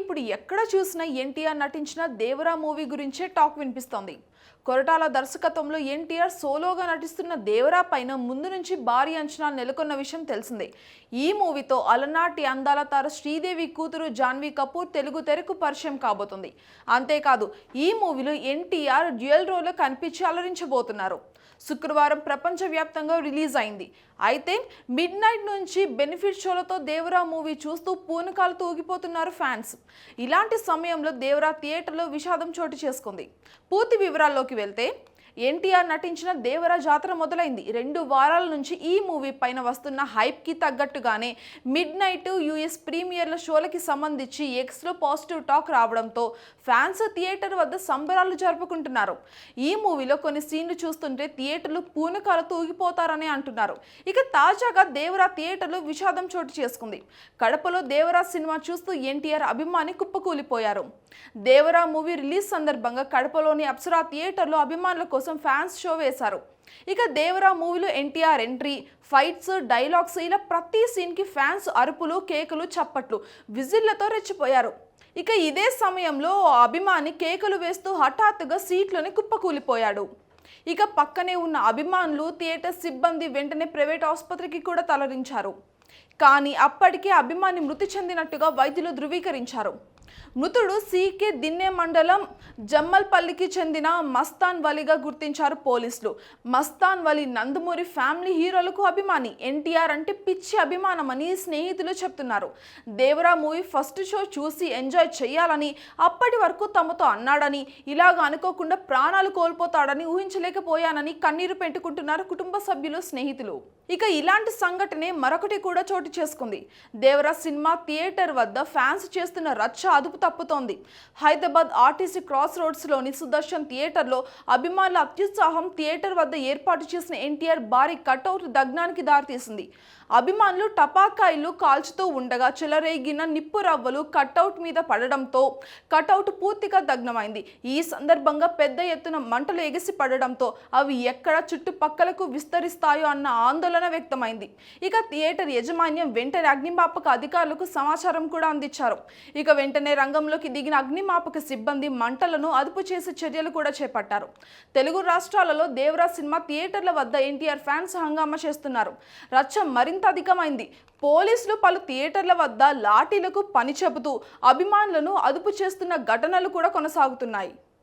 ఇప్పుడు ఎక్కడ చూసినా ఎన్టీఆర్ నటించిన దేవరా మూవీ గురించే టాక్ వినిపిస్తోంది. కొరటాల దర్శకత్వంలో ఎన్టీఆర్ సోలోగా నటిస్తున్న దేవరా పైన ముందు నుంచి భారీ అంచనాలు నెలకొన్న విషయం తెలిసిందే. ఈ మూవీతో అలనాటి అందాల తార శ్రీదేవి కూతురు జాన్వీ కపూర్ తెలుగు తెరకు పరిచయం కాబోతుంది. అంతేకాదు ఈ మూవీలో ఎన్టీఆర్ డ్యూయల్ రోల్లో కనిపించి అలరించబోతున్నారు. శుక్రవారం ప్రపంచవ్యాప్తంగా రిలీజ్ అయింది. అయితే మిడ్ నైట్ నుంచి బెనిఫిట్ షోలతో దేవరా మూవీ చూస్తూ పూనకాలు తూగిపోతున్నారు ఫ్యాన్స్. ఇలాంటి సమయంలో దేవరా థియేటర్లో విషాదం చోటు చేసుకుంది. పూర్తి వివరాల్లోకి వెళ్తే ఎన్టీఆర్ నటించిన దేవర జాతర మొదలైంది. రెండు వారాల నుంచి ఈ మూవీ పైన వస్తున్న హైప్కి తగ్గట్టుగానే మిడ్ నైట్ యూఎస్ ప్రీమియర్ల షోలకి సంబంధించి ఎక్స్లో పాజిటివ్ టాక్ రావడంతో ఫ్యాన్స్ థియేటర్ వద్ద సంబరాలు జరుపుకుంటున్నారు. ఈ మూవీలో కొన్ని సీన్లు చూస్తుంటే థియేటర్లు పూనకాలు తూగిపోతారని అంటున్నారు. ఇక తాజాగా దేవరా థియేటర్లో విషాదం చోటు చేసుకుంది. కడపలో దేవరా సినిమా చూస్తూ ఎన్టీఆర్ అభిమాని కుప్పకూలిపోయారు. దేవరా మూవీ రిలీజ్ సందర్భంగా కడపలోని అప్సరా థియేటర్లో అభిమానుల కోసం ఫ్యాన్స్ షో వేశారు. ఇక దేవరా మూవీలో ఎన్టీఆర్ ఎంట్రీ ఫైట్స్ డైలాగ్స్ ఇలా ప్రతి సీన్కి ఫ్యాన్స్ అరుపులు కేకులు చప్పట్లు విజిల్లతో రెచ్చిపోయారు. ఇక ఇదే సమయంలో ఓ అభిమాని కేకలు వేస్తూ హఠాత్తుగా సీట్లోనే కుప్పకూలిపోయాడు. ఇక పక్కనే ఉన్న అభిమానులు థియేటర్ సిబ్బంది వెంటనే ప్రైవేట్ ఆసుపత్రికి కూడా తలరించారు కానీ అప్పటికే అభిమాని మృతి చెందినట్టుగా వైద్యులు ధృవీకరించారు. మృతుడు సీకే దిన్నే మండలం జమ్మల్పల్లికి చెందిన మస్తాన్ వలిగా గుర్తించారు పోలీసులు. మస్తాన్ వలి నందమూరి ఫ్యామిలీ హీరోలకు అభిమాని ఎన్టీఆర్ అంటే పిచ్చి అభిమానమని స్నేహితులు చెప్తున్నారు. దేవరా మూవీ ఫస్ట్ షో చూసి ఎంజాయ్ చేయాలని అప్పటి వరకు తమతో అన్నాడని ఇలాగ అనుకోకుండా ప్రాణాలు కోల్పోతాడని ఊహించలేకపోయానని కన్నీరు పెట్టుకుంటున్నారు కుటుంబ సభ్యులు స్నేహితులు. ఇక ఇలాంటి సంఘటనే మరొకటి కూడా చోటు చేసుకుంది. దేవరా సినిమా థియేటర్ వద్ద ఫ్యాన్స్ చేస్తున్న రచ్చ అదుపు తప్పుతోంది. హైదరాబాద్ ఆర్టీసీ క్రాస్ రోడ్స్లోని సుదర్శన్ థియేటర్లో అభిమానుల అత్యుత్సాహం థియేటర్ వద్ద ఏర్పాటు చేసిన ఎన్టీఆర్ భారీ కటౌట్ దగ్నానికి దారితీసింది. అభిమానులు టపాకాయలు కాల్చుతూ ఉండగా చెలరేగిన నిప్పు రవ్వలు కటౌట్ మీద పడడంతో కటౌట్ పూర్తిగా దగ్నమైంది. ఈ సందర్భంగా పెద్ద ఎత్తున మంటలు ఎగిసి పడడంతో అవి ఎక్కడ చుట్టుపక్కలకు విస్తరిస్తాయో అన్న ఆందోళన వ్యక్తమైంది. ఇక థియేటర్ యాజమాన్యం వెంటనే అగ్నిమాపక అధికారులకు సమాచారం కూడా అందించారు. ఇక వెంటనే వెంటనే రంగంలోకి దిగిన అగ్నిమాపక సిబ్బంది మంటలను అదుపు చేసే చర్యలు కూడా చేపట్టారు. తెలుగు రాష్ట్రాలలో దేవరా సినిమా థియేటర్ల వద్ద ఎన్టీఆర్ ఫ్యాన్స్ హంగామా చేస్తున్నారు. రచ్చ మరింత అధికమైంది. పోలీసులు పలు థియేటర్ల వద్ద లాఠీలకు పని చెబుతూ అభిమానులను అదుపు చేస్తున్న ఘటనలు కూడా కొనసాగుతున్నాయి.